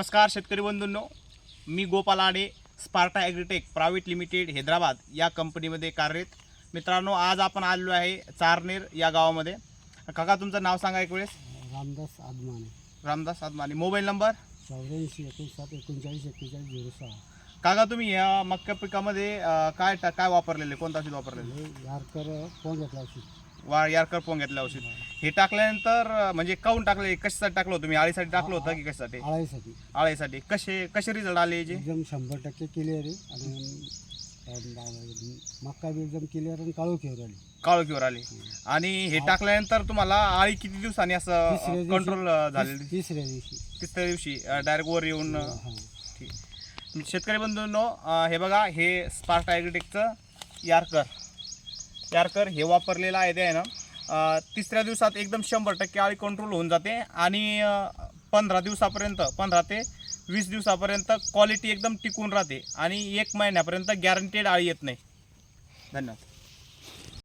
नमस्कार शेतकरी बंधूंनो. मी Gopal Ade Sparta Agritech private limited Hyderabad या कंपनीमध्ये कार्यरत. मित्रांनो आज आपण आलेलो आहे चारनेर या गावामध्ये. काका तुमचं नाव सांगा एक वेळेस. रामदास आदमाने. रामदास आदमानी. Mobile number? चौऱ्याऐंशी एकोणसाठ एकोणचाळीस एक्केचाळीस झिरो सहा. काका तुम्ही या मक्का पिकामध्ये काय काय वापरलेले? कोणतं औषध वापरलेलं? यारकर फोन घेतला वा यारकर पोंग घेतलं औषध. हे टाकल्यानंतर म्हणजे काऊन टाकले? कशासाठी टाकलं होतं? तुम्ही आळीसाठी टाकलं होतं की कशासाठी? आळाईसाठी आळीसाठी. कसे कसे रिझल्ट आले याचे? एकदम शंभर टक्के क्लिअर आहे. आणि मक्का बी एकदम क्लिअर आणि काळू खेळ आली. काळोखीवर आले. आणि हे टाकल्यानंतर तुम्हाला आळी किती दिवसांनी असं दिवशी- कंट्रोल झालेली तिस- तिसऱ्या दिवशी. तिसऱ्या दिवशी डायरेक्ट वर येऊन अं, हां. ठीक. शेतकरी बंधूंनो अं, हे बघा हे स्पार्क ॲग्रिटेकचं यारकर यारकर हे वापरलेलं आहे ते आहे ना. तिसऱ्या दिवसात एकदम शंभर टक्के आळी कंट्रोल होऊन जाते आणि पंधरा दिवसापर्यंत पंधरा ते वीस दिवसापर्यंत क्वालिटी एकदम टिकून राहते आणि एक महिन्यापर्यंत गॅरंटेड आळी येत नाही. धन्यवाद.